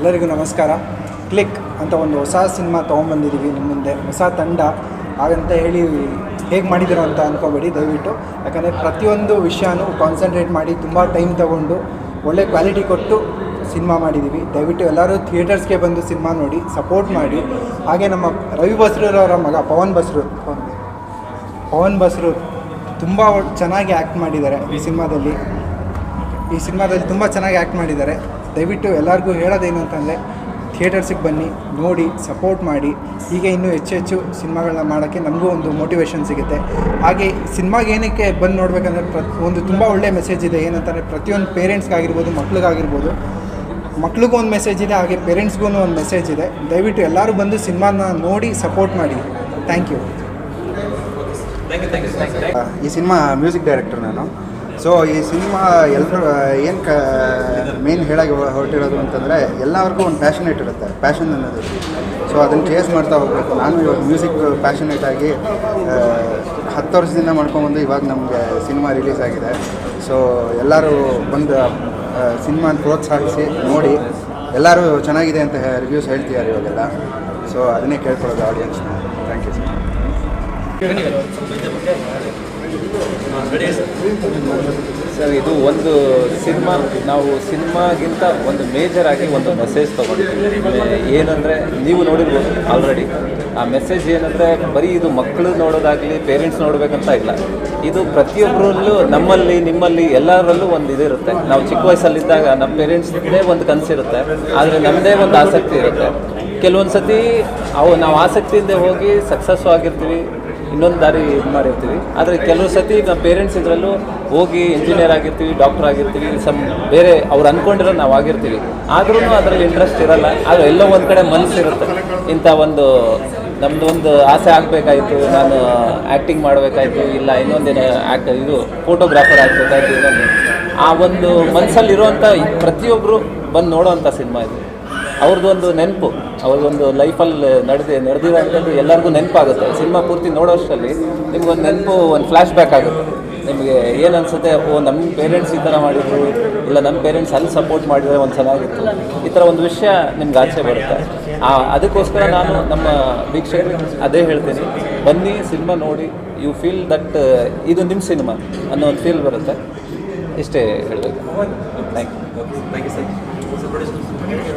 ಎಲ್ಲರಿಗೂ ನಮಸ್ಕಾರ. ಕ್ಲಿಕ್ ಅಂತ ಒಂದು ಹೊಸ ಸಿನಿಮಾ ತೊಗೊಂಬಂದಿದ್ದೀವಿ ನಿಮ್ಮ ಮುಂದೆ. ಹೊಸ ತಂಡ. ಹಾಗಂತ ಹೇಳಿ ಹೇಗೆ ಮಾಡಿದ್ದೀರೋ ಅಂತ ಅಂದ್ಕೋಬೇಡಿ ದಯವಿಟ್ಟು. ಯಾಕಂದರೆ ಪ್ರತಿಯೊಂದು ವಿಷಯನೂ ಕಾನ್ಸಂಟ್ರೇಟ್ ಮಾಡಿ ತುಂಬ ಟೈಮ್ ತಗೊಂಡು ಒಳ್ಳೆ ಕ್ವಾಲಿಟಿ ಕೊಟ್ಟು ಸಿನಿಮಾ ಮಾಡಿದ್ದೀವಿ ದಯವಿಟ್ಟು ಎಲ್ಲರೂ ಥಿಯೇಟರ್ಸ್ಗೆ ಬಂದು ಸಿನಿಮಾ ನೋಡಿ ಸಪೋರ್ಟ್ ಮಾಡಿ. ಹಾಗೆ ನಮ್ಮ ರವಿ ಬಸ್ರೂರವರ ಮಗ, ಪವನ್ ಬಸ್ರೂರ್. ಪವನ್ ಬಸ್ರೂರ್ ತುಂಬ ಚೆನ್ನಾಗಿ ಆ್ಯಕ್ಟ್ ಮಾಡಿದ್ದಾರೆ ಈ ಸಿನಿಮಾದಲ್ಲಿ. ಈ ಸಿನಿಮಾದಲ್ಲಿ ತುಂಬ ಚೆನ್ನಾಗಿ ಆ್ಯಕ್ಟ್ ಮಾಡಿದ್ದಾರೆ. ದಯವಿಟ್ಟು ಎಲ್ಲರಿಗೂ ಹೇಳೋದೇನು ಅಂತಂದರೆ ಥಿಯೇಟರ್ಸಿಗೆ ಬನ್ನಿ ನೋಡಿ ಸಪೋರ್ಟ್ ಮಾಡಿ. ಹೀಗೆ ಇನ್ನೂ ಹೆಚ್ಚು ಹೆಚ್ಚು ಸಿನಿಮಾಗಳನ್ನ ಮಾಡೋಕ್ಕೆ ನಮಗೂ ಒಂದು ಮೋಟಿವೇಶನ್ ಸಿಗುತ್ತೆ. ಹಾಗೆ ಸಿನಿಮಾಗೆ ಏನಕ್ಕೆ ಬಂದು ನೋಡಬೇಕಂದ್ರೆ ಪ್ರ ಒಂದು ತುಂಬ ಒಳ್ಳೆಯ ಮೆಸೇಜ್ ಇದೆ. ಏನಂತಂದರೆ ಪ್ರತಿಯೊಂದು ಪೇರೆಂಟ್ಸ್ಗಾಗಿರ್ಬೋದು ಮಕ್ಳಿಗಾಗಿರ್ಬೋದು ಮಕ್ಳಿಗೂ ಒಂದು ಮೆಸೇಜ್ ಇದೆ ಹಾಗೆ ಪೇರೆಂಟ್ಸ್ಗೂ ಒಂದು ಮೆಸೇಜ್ ಇದೆ. ದಯವಿಟ್ಟು ಎಲ್ಲರೂ ಬಂದು ಸಿನಿಮಾನ ನೋಡಿ ಸಪೋರ್ಟ್ ಮಾಡಿ. Thank you. ಈ ಸಿನಿಮಾ ಮ್ಯೂಸಿಕ್ ಡೈರೆಕ್ಟರ್ ನಾನು. ಸೊ ಈ ಸಿನಿಮಾ ಎಲ್ಲರೂ ಏನು ಕ ಮೇನ್ ಹೇಳಾಗಿ ಹೊರಟಿರೋದು ಅಂತಂದರೆ ಎಲ್ಲರಿಗೂ ಒಂದು ಪ್ಯಾಷನೇಟ್ ಇರುತ್ತೆ ಪ್ಯಾಷನ್ ಅನ್ನೋದು. ಸೊ ಅದನ್ನು ಚೇಸ್ ಮಾಡ್ತಾ ಹೋಗಬೇಕು. ನಾನು ಇವಾಗ ಮ್ಯೂಸಿಕ್ ಪ್ಯಾಷನೇಟ್ ಆಗಿ ಹತ್ತು ವರ್ಷದಿಂದ ಮಾಡ್ಕೊಂಬಂದು ಇವಾಗ ನಮಗೆ ಸಿನಿಮಾ ರಿಲೀಸ್ ಆಗಿದೆ. ಸೊ ಎಲ್ಲರೂ ಬಂದು ಸಿನಿಮಾನ ಪ್ರೋತ್ಸಾಹಿಸಿ, ನೋಡಿ, ಎಲ್ಲರೂ ಚೆನ್ನಾಗಿದೆ ಅಂತ ರಿವ್ಯೂಸ್ ಹೇಳ್ತಿದ್ದಾರೆ ಇವಾಗೆಲ್ಲ. ಸೊ ಅದನ್ನೇ ಕೇಳ್ಕೊಳ್ಳೋದು ಆಡಿಯನ್ಸ್ನ ಥ್ಯಾಂಕ್ ಯು ಸರ್ ಸರ್, ಇದು ಒಂದು ಸಿನಿಮಾ, ನಾವು ಸಿನಿಮಾಗಿಂತ ಒಂದು ಮೇಜರ್ ಆಗಿ ಒಂದು ಮೆಸೇಜ್ ತೊಗೊಂಡಿದ್ದೀವಿ. ಏನಂದರೆ, ನೀವು ನೋಡಿರ್ಬೋದು ಆಲ್ರೆಡಿ ಆ ಮೆಸೇಜ್ ಏನಂದರೆ, ಬರೀ ಇದು ಮಕ್ಕಳು ನೋಡೋದಾಗಲಿ ಪೇರೆಂಟ್ಸ್ ನೋಡಬೇಕಂತ ಇಲ್ಲ. ಇದು ಪ್ರತಿಯೊಬ್ಬರಲ್ಲೂ ನಮ್ಮಲ್ಲಿ, ನಿಮ್ಮಲ್ಲಿ, ಎಲ್ಲರಲ್ಲೂ ಒಂದು ಇದಿರುತ್ತೆ. ನಾವು ಚಿಕ್ಕ ವಯಸ್ಸಲ್ಲಿದ್ದಾಗ ನಮ್ಮ ಪೇರೆಂಟ್ಸ್ದೇ ಒಂದು ಕನಸಿರುತ್ತೆ ಆದರೆ ನಮ್ಮದೇ ಒಂದು ಆಸಕ್ತಿ ಇರುತ್ತೆ. ಕೆಲವೊಂದು ಸತಿ ಅವು, ನಾವು ಆಸಕ್ತಿಯಿಂದ ಹೋಗಿ ಸಕ್ಸಸ್ಸು ಆಗಿರ್ತೀವಿ. ಇನ್ನೊಂದು ದಾರಿ ಇದು ಮಾಡಿರ್ತೀವಿ. ಆದರೆ ಕೆಲವು ಸತಿ ನಮ್ಮ ಪೇರೆಂಟ್ಸ್ ಇದರಲ್ಲೂ ಹೋಗಿ ಇಂಜಿನಿಯರ್ ಆಗಿರ್ತೀವಿ ಡಾಕ್ಟರ್ ಆಗಿರ್ತೀವಿ ಸಮ್ ಬೇರೆ ಅವ್ರು ಅಂದ್ಕೊಂಡಿರೋ ನಾವು ಆಗಿರ್ತೀವಿ. ಆದ್ರೂ ಅದರಲ್ಲಿ ಇಂಟ್ರೆಸ್ಟ್ ಇರಲ್ಲ. ಆದರೆ ಎಲ್ಲೋ ಒಂದು ಕಡೆ ಮನಸ್ಸಿರುತ್ತೆ ಇಂಥ ಒಂದು ನಮ್ದು ಒಂದು ಆಸೆ ಆಗಬೇಕಾಯ್ತು. ನಾನು ಆ್ಯಕ್ಟಿಂಗ್ ಮಾಡಬೇಕಾಯಿತು. ಇಲ್ಲ, ಇನ್ನೊಂದೇನು ಆ್ಯಕ್ಟ್ ಇದು ಫೋಟೋಗ್ರಾಫರ್ ಆಗಬೇಕಾಯ್ತು. ಆ ಒಂದು ಮನಸ್ಸಲ್ಲಿರುವಂಥ ಪ್ರತಿಯೊಬ್ಬರು ಬಂದು ನೋಡೋವಂಥ ಸಿನಿಮಾ ಇದು. ಅವ್ರದ್ದೊಂದು ನೆನಪು. ಅವ್ರದ್ದೊಂದು ಲೈಫಲ್ಲಿ ನಡೆದಿ ನಡೆದಿರೋಂಥದ್ದು ಎಲ್ಲರಿಗೂ ನೆನಪಾಗುತ್ತೆ. ಸಿನಿಮಾ ಪೂರ್ತಿ ನೋಡೋಷ್ಟರಲ್ಲಿ ನಿಮ್ಗೊಂದು ನೆನಪು, ಒಂದು ಫ್ಲ್ಯಾಶ್ ಬ್ಯಾಕ್ ಆಗುತ್ತೆ. ನಿಮಗೆ ಏನು ಅನಿಸುತ್ತೆ ಓ ನಮ್ಮ ಪೇರೆಂಟ್ಸ್ ಈ ಥರ ಮಾಡಿದ್ರು, ಇಲ್ಲ ನಮ್ಮ ಪೇರೆಂಟ್ಸ್ ಅಲ್ಲಿ ಸಪೋರ್ಟ್ ಮಾಡಿದರೆ ಒಂದು ಚೆನ್ನಾಗಿತ್ತು. ಈ ಥರ ಒಂದು ವಿಷಯ ನಿಮ್ಗೆ ಆಚೆ ಬರುತ್ತೆ. ಅದಕ್ಕೋಸ್ಕರ ನಾನು ನಮ್ಮ ವೀಕ್ಷಕರಿಗೆ ಅದೇ ಹೇಳ್ತೀನಿ. ಬನ್ನಿ, ಸಿನಿಮಾ ನೋಡಿ ಯು ಫೀಲ್ ದಟ್ ಇದು ನಿಮ್ಮ ಸಿನಿಮಾ ಅನ್ನೋ ಒಂದು ಫೀಲ್ ಬರುತ್ತೆ. ಇಷ್ಟೇ ಹೇಳಬೇಕು. Thank you